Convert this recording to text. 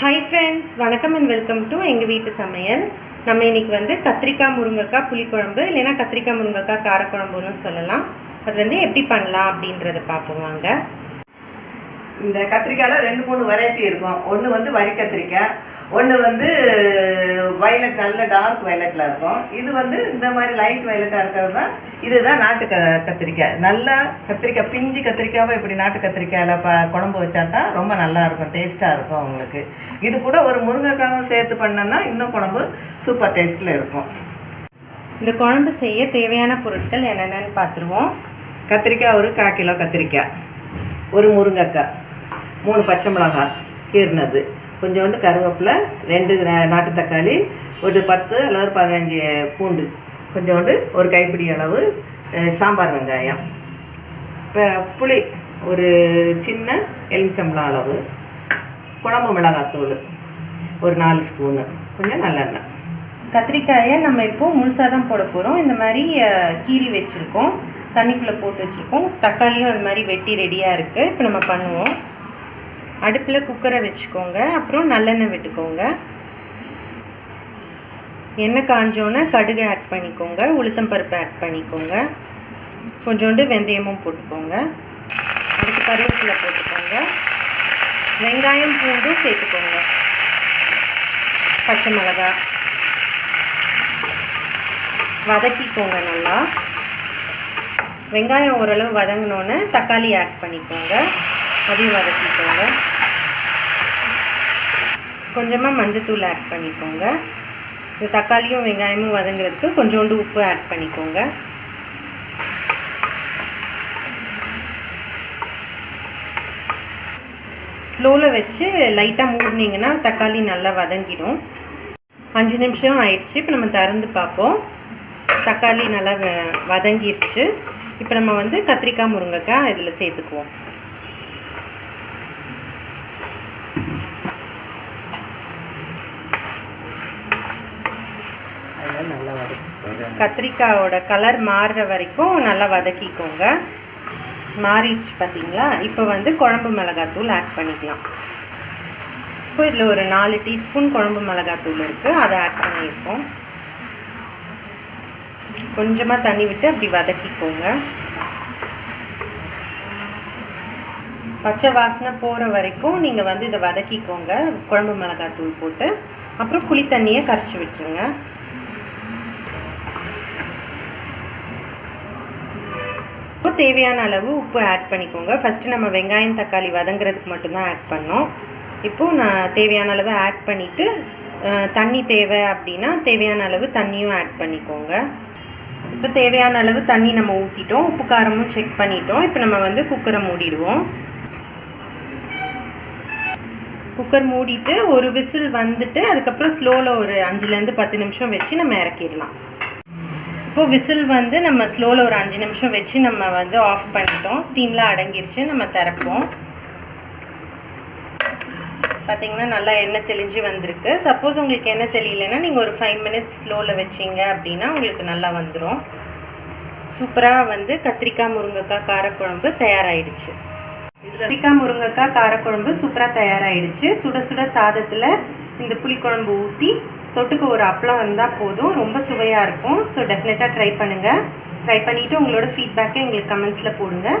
Hi friends வணக்கம் and welcome to எங்கள் வீட்டு சமையல். நம்ம இன்னைக்கு வந்து கத்திரிக்காய் முருங்கைக்காய் புளிக்குழம்பு இல்லைன்னா கத்திரிக்காய் முருங்கைக்காய் காரக்குழம்புன்னு சொல்லலாம். அது வந்து எப்படி பண்ணலாம் அப்படின்றத பார்ப்போம் வாங்க. இந்த கத்திரிக்காயில் ரெண்டு மூணு வெரைட்டி இருக்கும். ஒன்று வந்து வரி கத்திரிக்காய் ஒன்று வந்து வயலட் நல்ல டார்க் வயலட்டில் இருக்கும். இது வந்து இந்த மாதிரி லைட் வயலட்டாக இருக்கிறது தான் இதுதான் நாட்டு க கத்திரிக்காய். நல்லா கத்திரிக்காய் பிஞ்சு கத்திரிக்காவை இப்படி நாட்டு கத்திரிக்காயில் ப குழம்பு வச்சா தான் ரொம்ப நல்லா இருக்கும் டேஸ்ட்டாக இருக்கும் உங்களுக்கு இது கூட ஒரு முருங்கைக்காவும் சேர்த்து பண்ணோன்னா இன்னும் குழம்பு சூப்பர் டேஸ்ட்டில் இருக்கும். இந்த குழம்பு செய்ய தேவையான பொருட்கள் என்னென்னு பார்த்துருவோம். கத்திரிக்காய் ஒரு கால் கிலோ கத்திரிக்காய். ஒரு முருங்கைக்காய் மூணு பச்சை மிளகாய் கீர்னது கொஞ்சோண்டு கருவேப்பிலை ரெண்டு நாட்டு தக்காளி ஒரு பத்து அல்லது பதினஞ்சு பூண்டு கொஞ்சோண்டு ஒரு கைப்பிடி அளவு சாம்பார் வெங்காயம். இப்போ புளி ஒரு சின்ன எலுமிச்சம்பழம் அளவு குழம்பு மிளகாத்தூள் ஒரு நாலு ஸ்பூனு கொஞ்சம் நல்லெண்ணெய். கத்திரிக்காயை நம்ம இப்போது முழுசாக தான் போட போகிறோம் இந்த மாதிரி கீரி கீறி வச்சுருக்கோம். தண்ணிக்குள்ளே போட்டு வச்சுருக்கோம். தக்காளியும் அது மாதிரி வெட்டி ரெடியாக இருக்குது இப்போ நம்ம பண்ணுவோம். அடுப்பில் குக்கரை வச்சுக்கோங்க. அப்புறம் நல்லெண்ணெய் விட்டுக்கோங்க. எண்ணெய் காஞ்சோன்னே கடுகு ஆட் பண்ணிக்கோங்க. உளுத்தம் பருப்பு ஆட் பண்ணிக்கோங்க. கொஞ்சோண்டு வெந்தயமும் போட்டுக்கோங்க. அடுத்து கருவேப்பிலை போட்டுக்கோங்க. வெங்காயம் பூண்டும் சேர்த்துக்கோங்க. பச்சை மிளகாய் வதக்கிக்கோங்க நல்லா. வெங்காயம் ஓரளவு வதங்கினோன்னே தக்காளி ஆட் பண்ணிக்கோங்க. அதையும் வதக்கிக்கோங்க. கொஞ்சமாக மஞ்சத்தூள் ஆட் பண்ணிக்கோங்க. இந்த தக்காளியும் வெங்காயமும் வதங்குறதுக்கு கொஞ்சோண்டு உப்பு ஆட் பண்ணிக்கோங்க. ஸ்லோவில் வச்சு லைட்டாக மூடினீங்கன்னா தக்காளி நல்லா வதங்கிடும். அஞ்சு நிமிஷம் ஆயிடுச்சு. இப்போ நம்ம திறந்து பார்ப்போம். தக்காளி நல்லா வ- வதங்கிருச்சு. இப்போ நம்ம வந்து கத்திரிக்காய் முருங்கைக்காய் இதில் சேர்த்துக்குவோம். கத்திரிக்காயோட கலர் மாறுற வரைக்கும் நல்லா வதக்கிக்கோங்க. மாறிடுச்சு பார்த்தீங்களா இப்போ வந்து குழம்பு மிளகாத்தூள் ஆட் பண்ணிக்கலாம். இப்போ இதில் ஒரு நாலு டீஸ்பூன் குழம்பு மிளகாத்தூள் இருக்குது அதை ஆட் பண்ணியிருக்கோம். கொஞ்சமாக தண்ணி விட்டு அப்படி வதக்கிக்கோங்க. பச்சை வாசனை போகிற வரைக்கும் நீங்கள் வந்து இதை வதக்கிக்கோங்க. குழம்பு மிளகாத்தூள் போட்டு. அப்புறம் புளி தண்ணியை கரைச்சி விட்டுருங்க. இப்போ தேவையான அளவு உப்பு ஆட் பண்ணிக்கோங்க. ஃபஸ்ட்டு நம்ம வெங்காயம் தக்காளி வதங்குறதுக்கு மட்டும்தான் ஆட் பண்ணோம். இப்போது நான் தேவையான அளவு ஆட் பண்ணிவிட்டு தண்ணி தேவை அப்படின்னா தேவையான அளவு தண்ணியும் ஆட் பண்ணிக்கோங்க. இப்போ தேவையான அளவு தண்ணி நம்ம ஊற்றிட்டோம் உப்பு காரமும் செக் பண்ணிட்டோம். இப்போ நம்ம வந்து குக்கரை மூடிடுவோம். குக்கர் மூடிட்டு ஒரு விசில் வந்துட்டு அதுக்கப்புறம் ஸ்லோவில் ஒரு அஞ்சுலேருந்து பத்து நிமிஷம் வச்சு நம்ம இறக்கிடலாம். இப்போ விசில் வந்து நம்ம ஸ்லோவில் ஒரு அஞ்சு நிமிஷம் வச்சு நம்ம வந்து ஆஃப் பண்ணிட்டோம். ஸ்டீம்லாம் அடங்கிருச்சு. நம்ம திறப்போம். பார்த்தீங்கன்னா நல்லா எண்ணெய் தெளிஞ்சு வந்திருக்கு. சப்போஸ் உங்களுக்கு எண்ணெய் தெரியலன்னா நீங்கள் ஒரு ஃபைவ் மினிட்ஸ் ஸ்லோவில் வச்சிங்க அப்படின்னா உங்களுக்கு நல்லா வந்துடும் சூப்பராக வந்து கத்திரிக்காய் முருங்கைக்காய் காரக்குழம்பு தயாராகிடுச்சு கத்திரிக்காய் முருங்கைக்காய் காரக்குழம்பு சூப்பராக தயாராகிடுச்சு சுட சுட சாதத்தில் இந்த புளிக்குழம்பு ஊற்றி தொட்டுக்கு ஒரு அப்பளம் இருந்தால் போதும். ரொம்ப சுவையாக இருக்கும். ஸோ டெஃபினட்டாக ட்ரை பண்ணுங்கள் ட்ரை பண்ணிவிட்டு உங்களோட ஃபீட்பேக்கை எங்களுக்கு கமெண்ட்ஸில் போடுங்கள்